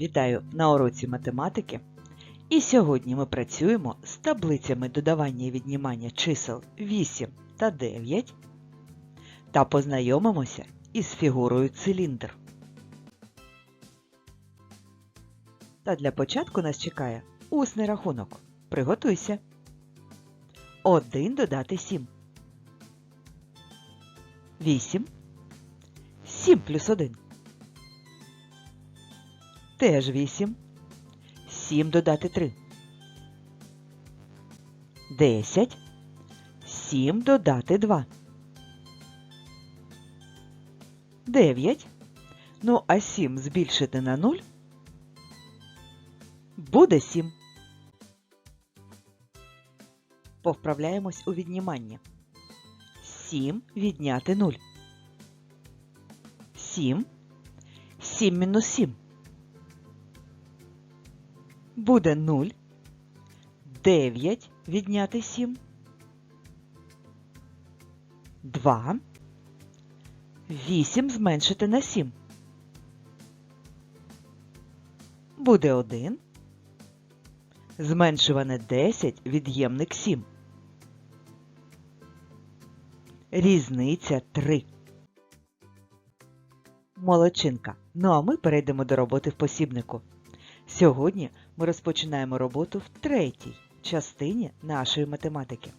Вітаю на уроці математики. І сьогодні ми працюємо з таблицями додавання і віднімання чисел 8 та 9 та познайомимося із фігурою циліндр. Та для початку нас чекає усний рахунок. Приготуйся. 1 додати 7. 8. 7 плюс 1. Теж 8. 7 додати 3. 10. 7 додати 2. 9. Ну, а 7 збільшити на 0 буде 7. Повправляємось у відніманні. 7 відняти 0. 7. 7 мінус 7. Буде 0. 9 відняти 7. 2. 8 зменшити на 7. Буде 1. Зменшуване 10 від'ємник 7. Різниця 3. Молодчинка. Ну а ми перейдемо до роботи в посібнику. Сьогодні ми розпочинаємо роботу в третій частині нашої математики.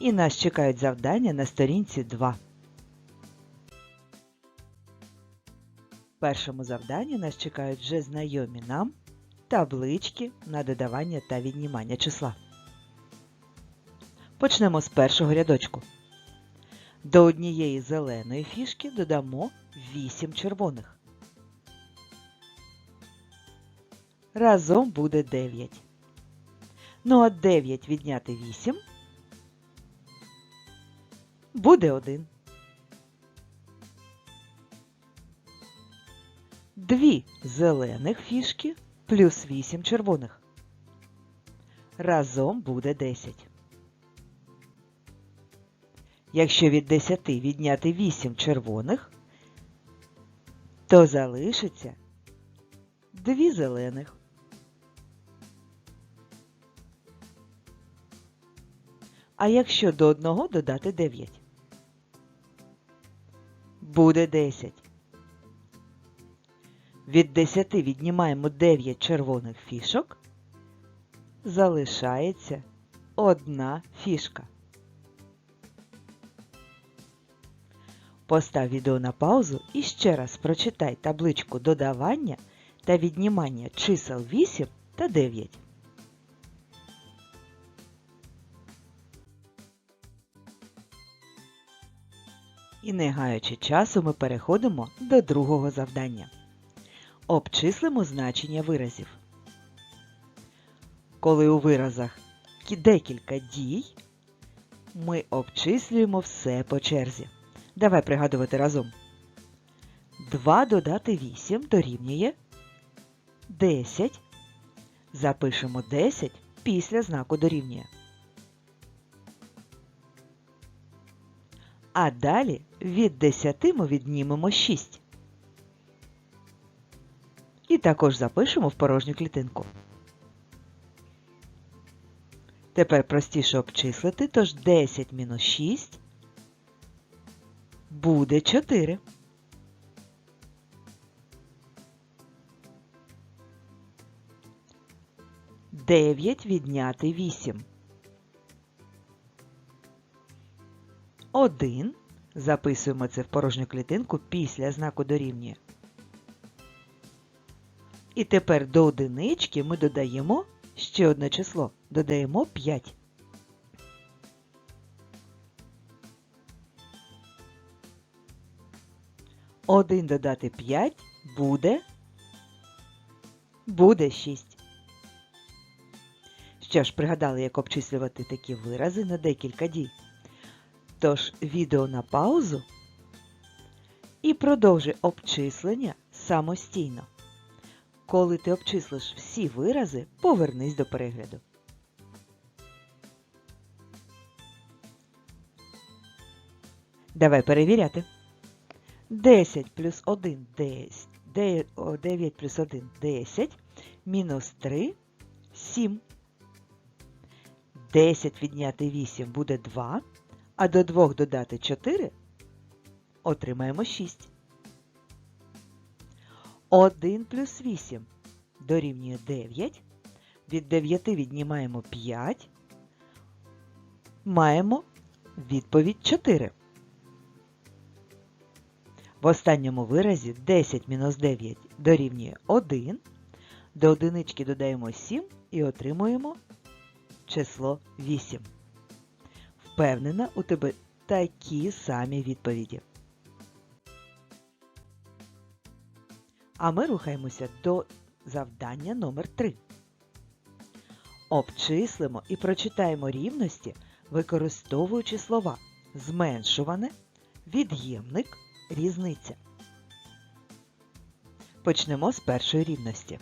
І нас чекають завдання на сторінці 2. В першому завданні нас чекають вже знайомі нам таблички на додавання та віднімання числа. Почнемо з першого рядочку. До однієї зеленої фішки додамо 8 червоних. Разом буде 9. Ну а 9 відняти 8 буде 1. Дві зелених фішки плюс 8 червоних. Разом буде 10. Якщо від 10 відняти 8 червоних, то залишиться 2 зелених. А якщо до 1 додати 9? Буде 10. Від 10 віднімаємо 9 червоних фішок. Залишається одна фішка. Постав відео на паузу і ще раз прочитай табличку додавання та віднімання чисел 8 та 9. І не гаючи часу, ми переходимо до другого завдання. Обчислимо значення виразів. Коли у виразах декілька дій, ми обчислюємо все по черзі. Давай пригадувати разом. 2 додати 8 дорівнює 10. Запишемо 10 після знаку дорівнює. А далі від 10 ми віднімемо 6. І також запишемо в порожню клітинку. Тепер простіше обчислити, тож 10 мінус 6 буде 4. Дев'ять відняти 8. 1. Записуємо це в порожню клітинку після знаку дорівнює. І тепер до одинички ми додаємо ще одне число. Додаємо 5. Один додати 5 буде. Буде 6. Що ж, пригадали, як обчислювати такі вирази на декілька дій. Тож відео на паузу і продовжуй обчислення самостійно. Коли ти обчислиш всі вирази, повернись до перегляду. Давай перевіряти. 10 плюс 1 10 9 плюс 1 – 10, мінус 3 – 7. 10 відняти 8 буде 2, а до 2 додати 4 – отримаємо 6. 1 плюс 8 дорівнює 9. Від 9 віднімаємо 5. Маємо відповідь 4. В останньому виразі 10 мінус 9 дорівнює 1. До одинички додаємо 7 і отримуємо число 8. Впевнена, у тебе такі самі відповіді. А ми рухаємося до завдання номер 3. Обчислимо і прочитаємо рівності, використовуючи слова зменшуване, від'ємник, різниця. Почнемо з першої рівності.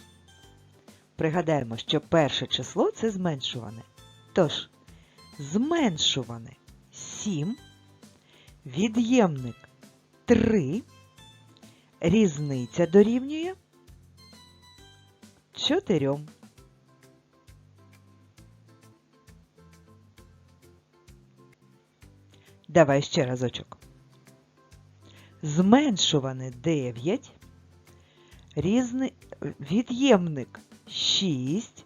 Пригадаємо, що перше число це зменшуване. Тож, зменшуване 7, від'ємник 3, різниця дорівнює 4. Давай ще разочок. Зменшуване 9, різни... від'ємник 6,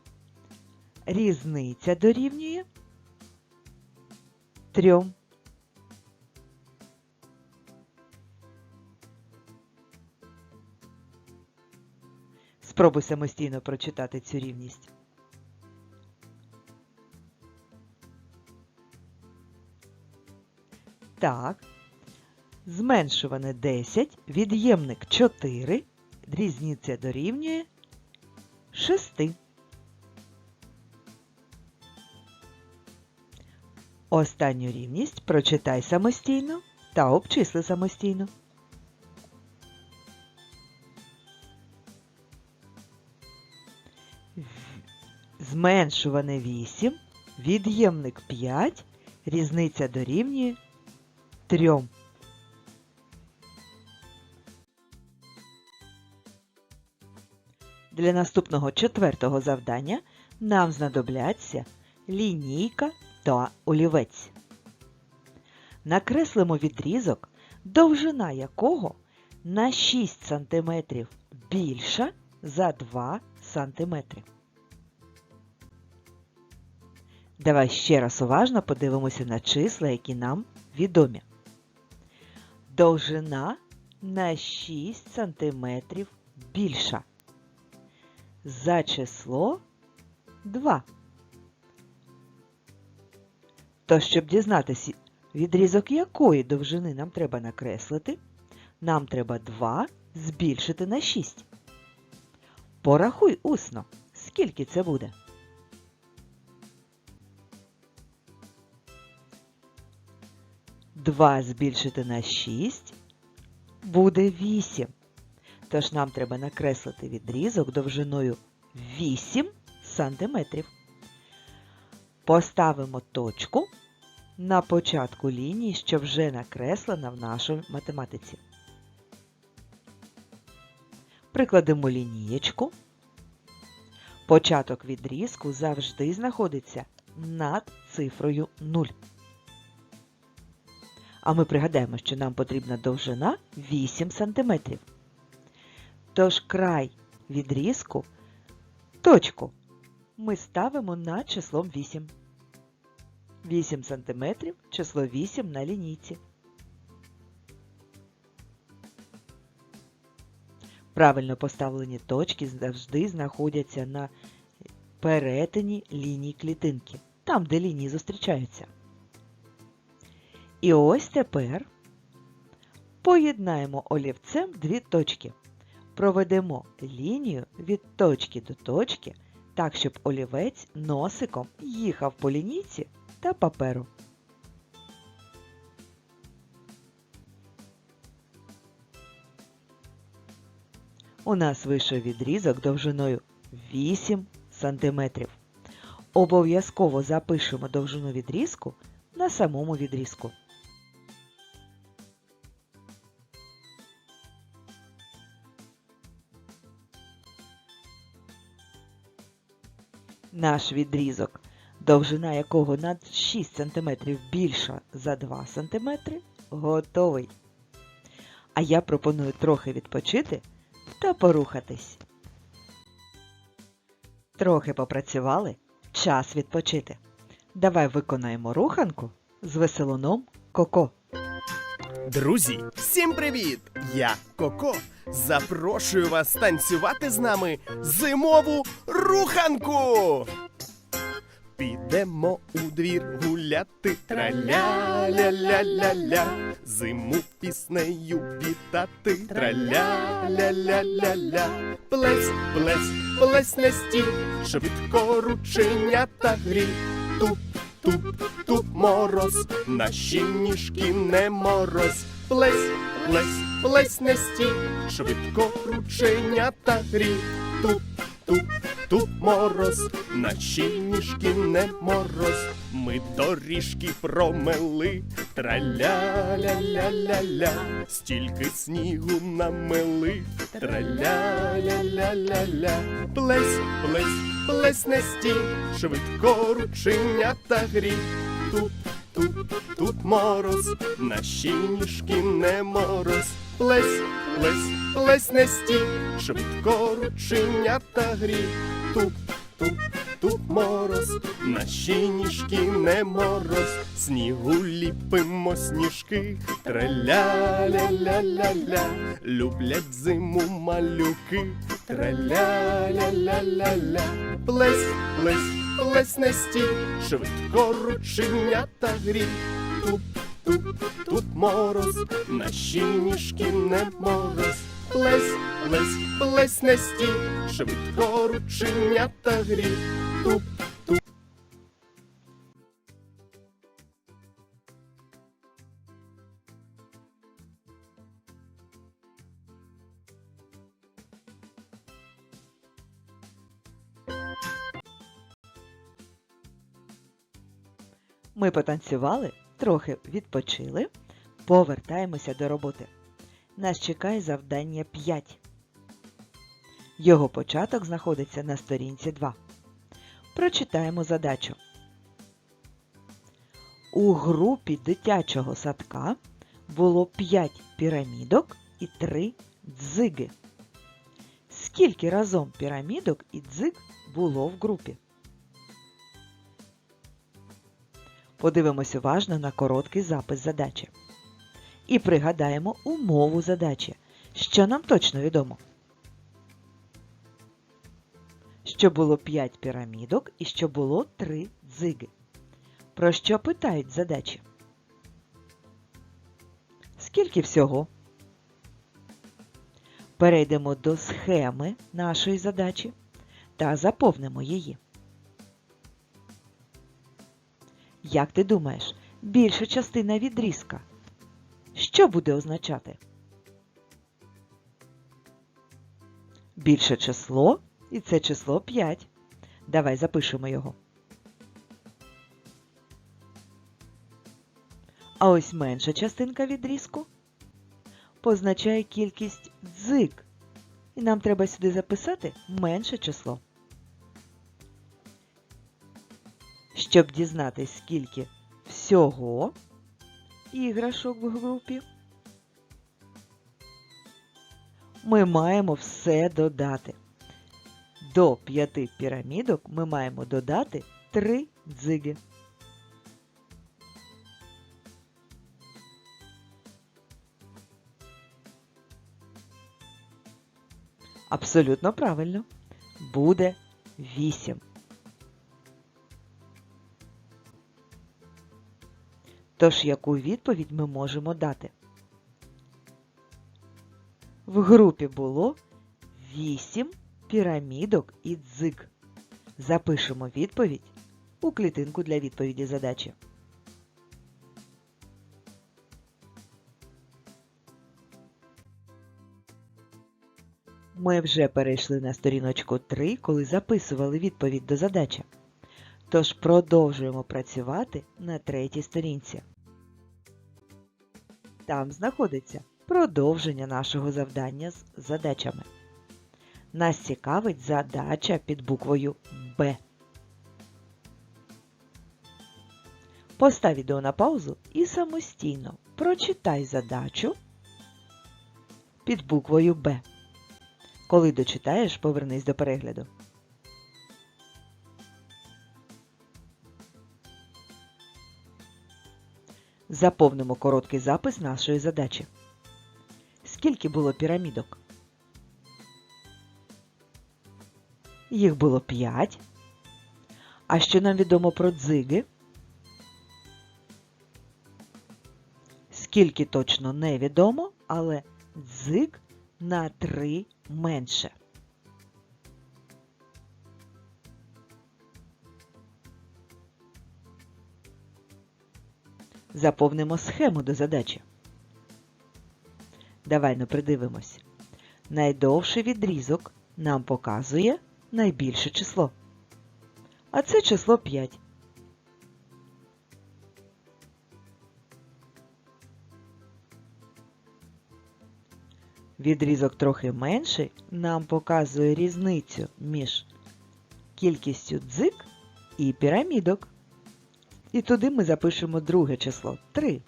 різниця дорівнює 3. Спробуй самостійно прочитати цю рівність. Так. Зменшуване 10, від'ємник 4, різниця дорівнює 6. Останню рівність прочитай самостійно та обчисли самостійно. Зменшуване 8, від'ємник 5, різниця дорівнює 3. Для наступного четвертого завдання нам знадобляться лінійка та олівець. Накреслимо відрізок, довжина якого на 6 см більша за 2 см. Давай ще раз уважно подивимося на числа, які нам відомі. Довжина на 6 см більша. За число 2. То, щоб дізнатися, відрізок якої довжини нам треба накреслити, нам треба 2 збільшити на 6. Порахуй усно, скільки це буде. Два збільшити на 6 буде 8. Тож нам треба накреслити відрізок довжиною 8 см. Поставимо точку на початку лінії, що вже накреслена в нашій математиці. Прикладемо лінієчку. Початок відрізку завжди знаходиться над цифрою 0. А ми пригадаємо, що нам потрібна довжина 8 см. Тож край відрізку, точку, ми ставимо над числом 8. 8 см, число 8 на лінійці. Правильно поставлені точки завжди знаходяться на перетині ліній клітинки, там, де лінії зустрічаються. І ось тепер поєднаємо олівцем дві точки. Проведемо лінію від точки до точки, так, щоб олівець носиком їхав по лінійці та паперу. У нас вийшов відрізок довжиною 8 см. Обов'язково запишемо довжину відрізку на самому відрізку. Наш відрізок, довжина якого на 6 см більша за 2 см, готовий. А я пропоную трохи відпочити та порухатись. Трохи попрацювали, час відпочити. Давай виконаємо руханку з веселуном Коко. Друзі, всім привіт! Я Коко. Запрошую вас танцювати з нами зимову руханку. Підемо у двір гуляти, траля-ля-ля-ля-ля, зиму піснею вітати, траля-ля-ля-ля-ля, плесь, плесь, плесь на стіл, швидко рученята грі, туп, туп, туп мороз, наші ніжки не мороз, плесь, плесь, стіл, швидко рученята грі, туп, туп, туп мороз, наші ніжки не мороз, ми доріжки промели, траля-ля-ля-ля-ля, стільки снігу намели, траля-ля-ля-ля-ля, плесь, плесь, стіл, швидко рученята грі, туп, туп, туп мороз, наші ніжки не мороз, плесь, плесь, плесь на стіл, швидко рученята грі, туп, туп, туп мороз, наші ніжки не мороз, снігу ліпимо сніжки, траля-ля-ля-ля-ля, люблять зиму малюки, траля-ля-ля-ля-ля, плесь, плесь, плесь на стіл, швидко рученята грі, туп, туп, тут мороз, наші ніжки не мороз, плесь, плесь, плесь на стіл, швидко рученята грі, туп, Ми потанцювали, трохи відпочили, повертаємося до роботи. Нас чекає завдання 5. Його початок знаходиться на сторінці 2. Прочитаємо задачу. У групі дитячого садка було 5 пірамідок і 3 дзиги. Скільки разом пірамідок і дзиг було в групі? Подивимось уважно на короткий запис задачі. І пригадаємо умову задачі, що нам точно відомо. Що було 5 пірамідок і що було 3 дзиги. Про що питають задачі? Скільки всього? Перейдемо до схеми нашої задачі та заповнимо її. Як ти думаєш, більша частина відрізка? Що буде означати? Більше число, і це число 5. Давай запишемо його. А ось менша частинка відрізку позначає кількість дзиг. І нам треба сюди записати менше число. Щоб дізнатись, скільки всього іграшок в групі, ми маємо все додати. До п'яти пірамідок ми маємо додати три дзиги. Абсолютно правильно. Буде вісім. Тож яку відповідь ми можемо дати? В групі було 8 пірамідок і дзиг. Запишемо відповідь у клітинку для відповіді задачі. Ми вже перейшли на сторіночку 3, коли записували відповідь до задачі. Тож продовжуємо працювати на третій сторінці. Там знаходиться продовження нашого завдання з задачами. Нас цікавить задача під буквою Б. Постав відео на паузу і самостійно прочитай задачу під буквою Б. Коли дочитаєш, повернись до перегляду. Заповнимо короткий запис нашої задачі. Скільки було пірамідок? Їх було 5. А що нам відомо про дзиги? Скільки точно невідомо, але дзиг на 3 менше. Заповнимо схему до задачі. Давай ну придивимось. Найдовший відрізок нам показує найбільше число. А це число 5. Відрізок трохи менший нам показує різницю між кількістю дзик і пірамідок. І туди ми запишемо друге число 3.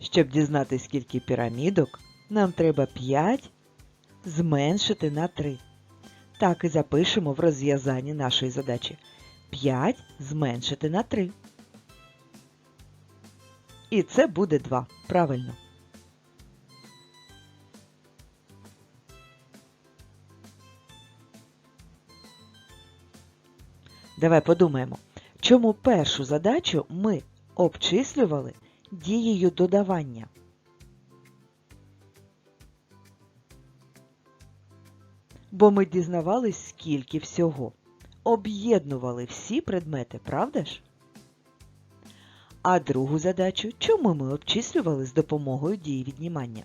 Щоб дізнатися, скільки пірамідок, нам треба 5 зменшити на 3. Так і запишемо в розв'язанні нашої задачі. 5 зменшити на 3. І це буде 2. Правильно. Давай подумаємо, чому першу задачу ми обчислювали дією додавання. Бо ми дізнавались, скільки всього. Об'єднували всі предмети, правда ж? А другу задачу чому ми обчислювали з допомогою дії віднімання?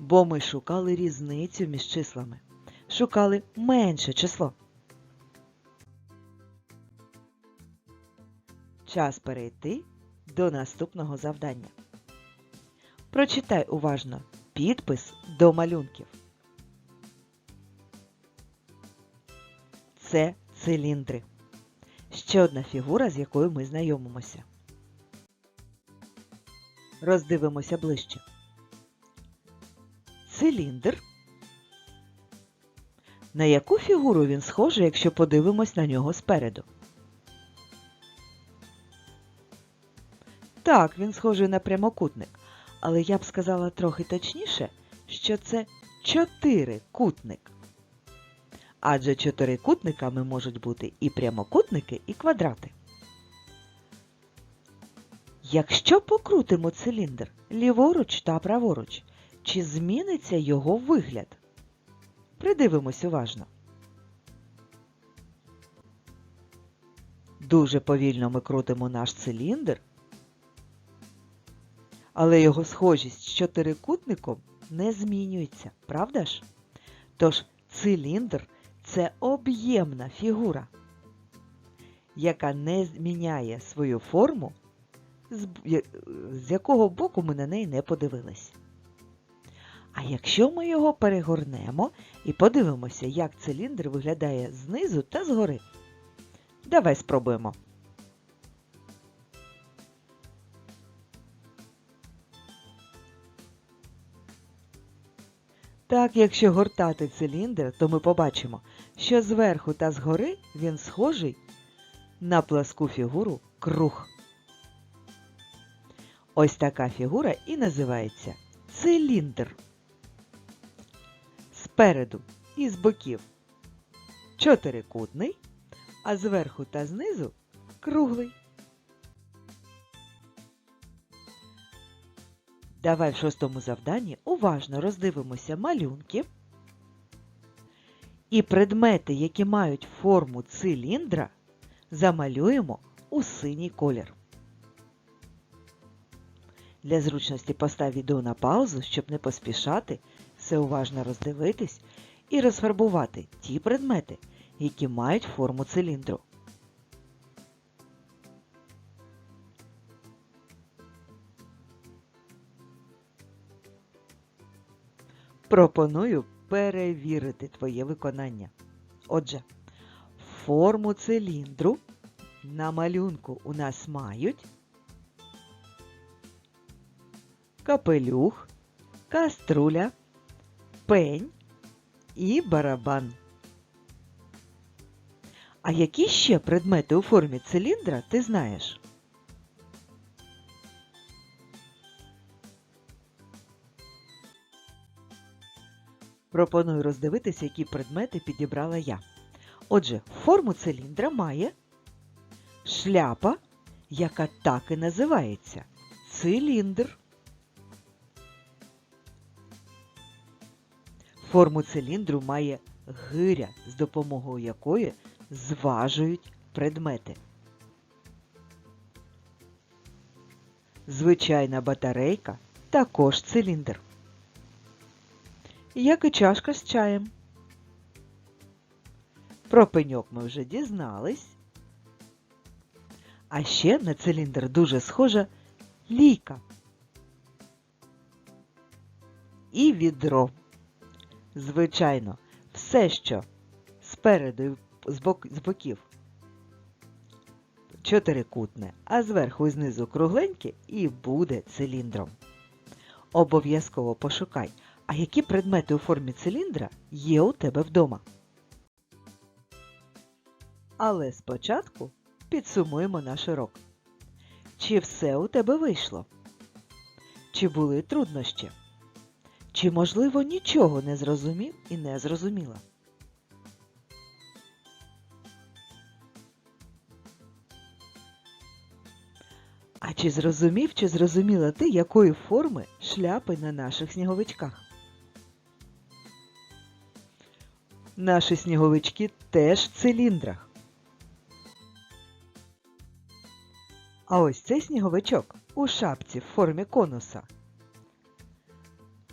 Бо ми шукали різницю між числами. Шукали менше число. Час перейти до наступного завдання. Прочитай уважно підпис до малюнків. Це циліндри. Ще одна фігура, з якою ми знайомимося. Роздивимося ближче. Циліндр. На яку фігуру він схожий, якщо подивимось на нього спереду? Так, він схожий на прямокутник, але я б сказала трохи точніше, що це чотирикутник. Адже чотирикутниками можуть бути і прямокутники, і квадрати. Якщо покрутимо циліндр ліворуч та праворуч, чи зміниться його вигляд? Придивимось уважно. Дуже повільно ми крутимо наш циліндр, але його схожість з чотирикутником не змінюється, правда ж? Тож циліндр це об'ємна фігура, яка не зміняє свою форму, з, якого боку ми на неї не подивились. А якщо ми його перегорнемо і подивимося, як циліндр виглядає знизу та згори. Давай спробуємо. Так, якщо гортати циліндр, то ми побачимо, що зверху та згори він схожий на пласку фігуру круг. Ось така фігура і називається циліндр. Спереду і з боків чотирикутний, а зверху та знизу круглий. Давай в шостому завданні уважно роздивимося малюнки і предмети, які мають форму циліндра, замалюємо у синій колір. Для зручності постав відео на паузу, щоб не поспішати, все уважно роздивитись і розфарбувати ті предмети, які мають форму циліндру. Пропоную перевірити твоє виконання. Отже, форму циліндру на малюнку у нас мають капелюх, каструля, пень і барабан. А які ще предмети у формі циліндра ти знаєш? Пропоную роздивитися, які предмети підібрала я. Отже, форму циліндра має шляпа, яка так і називається циліндр. Форму циліндру має гиря, з допомогою якої зважують предмети. Звичайна батарейка також циліндр. Як і чашка з чаєм. Про пеньок ми вже дізнались. А ще на циліндр дуже схожа лійка. І відро. Звичайно, все, що спереду і з, бок, з боків чотирикутне, а зверху і знизу кругленьке і буде циліндром. Обов'язково пошукай, а які предмети у формі циліндра є у тебе вдома. Але спочатку підсумуємо наш урок. Чи все у тебе вийшло? Чи були труднощі? Чи, можливо, нічого не зрозумів і не зрозуміла? А чи зрозумів, чи зрозуміла ти, якої форми шляпи на наших сніговичках? Наші сніговички теж в циліндрах. А ось цей сніговичок у шапці в формі конуса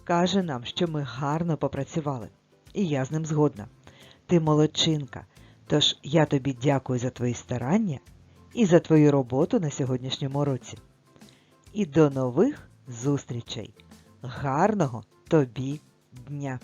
каже нам, що ми гарно попрацювали. І я з ним згодна. Ти молодчинка. Тож я тобі дякую за твої старання і за твою роботу на сьогоднішньому році. І до нових зустрічей. Гарного тобі дня!